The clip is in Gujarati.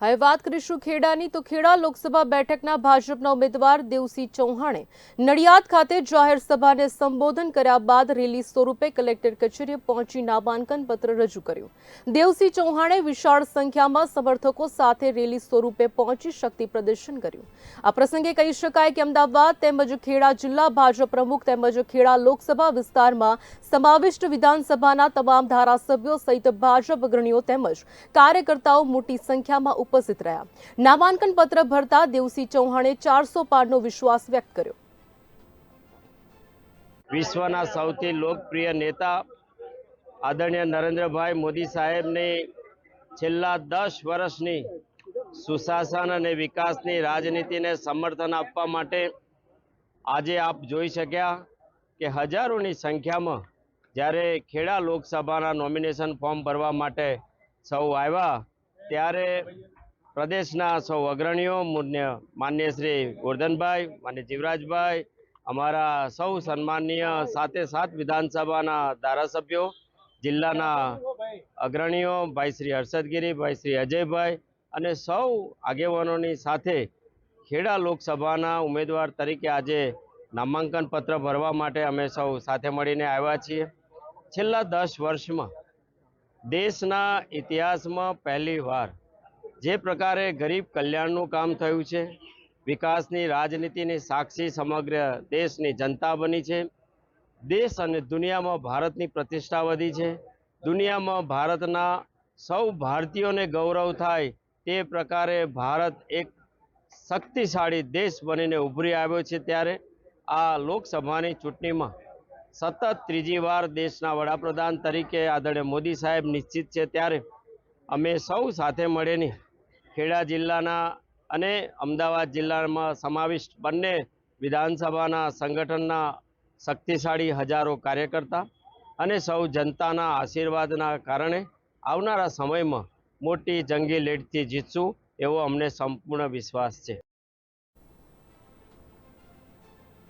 હવે વાત કરીશું ખેડાની. તો ખેડા લોકસભા બેઠકના ભાજપના ઉમેદવાર દેવસિંહ ચૌહાણે નડિયાદ ખાતે જાહેર સભાને સંબોધન કર્યા બાદ રેલી સ્વરૂપે કલેક્ટર કચેરીએ પહોંચી નામાંકન પત્ર રજૂ કર્યું. દેવસિંહ ચૌહાણે વિશાળ સંખ્યામાં સમર્થકો સાથે રેલી સ્વરૂપે પહોંચી શક્તિ પ્રદર્શન કર્યું. આ પ્રસંગે કહી શકાય કે અમદાવાદ તેમજ ખેડા જિલ્લા ભાજપ પ્રમુખ તેમજ ખેડા લોકસભા વિસ્તારમાં સમાવિષ્ટ વિધાનસભાના તમામ ધારાસભ્યો સહિત ભાજપ અગ્રણીઓ તેમજ કાર્યકર્તાઓ મોટી સંખ્યામાં ઉપસ્થિત રહ્યા. નામાંકન પત્ર ભરતા દેવસિંહ ચૌહાણે ચારસો પારનો વિશ્વાસ વ્યક્ત કર્યો. વિશ્વના સૌથી લોકપ્રિય નેતા આદરણીય નરેન્દ્રભાઈ મોદી સાહેબની છેલ્લા દસ વર્ષની સુશાસન અને વિકાસની રાજનીતિને સમર્થન આપવા માટે આજે આપ જોઈ શક્યા કે હજારોની સંખ્યામાં જ્યારે ખેડા લોકસભાના નોમિનેશન ફોર્મ ભરવા માટે સૌ આવ્યા, ત્યારે પ્રદેશના સૌ અગ્રણીઓ, મુન્ય શ્રી ગોરધનભાઈ, માન્ય જીવરાજભાઈ, અમારા સૌ સન્માનીય સાથે સાત વિધાનસભાના ધારાસભ્યો, જિલ્લાના અગ્રણીઓ, ભાઈ શ્રી હર્ષદગીરી, ભાઈ શ્રી અજયભાઈ અને સૌ આગેવાનોની સાથે ખેડા લોકસભાના ઉમેદવાર તરીકે આજે નામાંકન પત્ર ભરવા માટે અમે સૌ સાથે મળીને આવ્યા છીએ. છેલ્લા દસ વર્ષમાં દેશના ઇતિહાસમાં પહેલી વાર જે પ્રકારે ગરીબ કલ્યાણનું કામ થયું છે, વિકાસની રાજનીતિની સાક્ષી સમગ્ર દેશની જનતા બની છે. દેશ અને દુનિયામાં ભારતની પ્રતિષ્ઠા વધી છે. દુનિયામાં ભારતના સૌ ભારતીયોને ગૌરવ થાય તે પ્રકારે ભારત એક શક્તિશાળી દેશ બનીને ઉભરી આવ્યો છે ત્યારે આ લોકસભાની ચૂંટણીમાં સતત ત્રીજી વાર દેશના વડાપ્રધાન તરીકે આદરણીય મોદી સાહેબ નિશ્ચિત છે ત્યારે અમે સૌ સાથે મળીને ખેડા જિલ્લાના અને અમદાવાદ જિલ્લામાં સમાવિષ્ટ બંને વિધાનસભાના સંગઠનના શક્તિશાળી હજારો કાર્યકર્તા અને સૌ જનતાના આશીર્વાદના કારણે આવનારા સમયમાં મોટી જંગી લીડથી જીતશું એવો અમને સંપૂર્ણ વિશ્વાસ છે.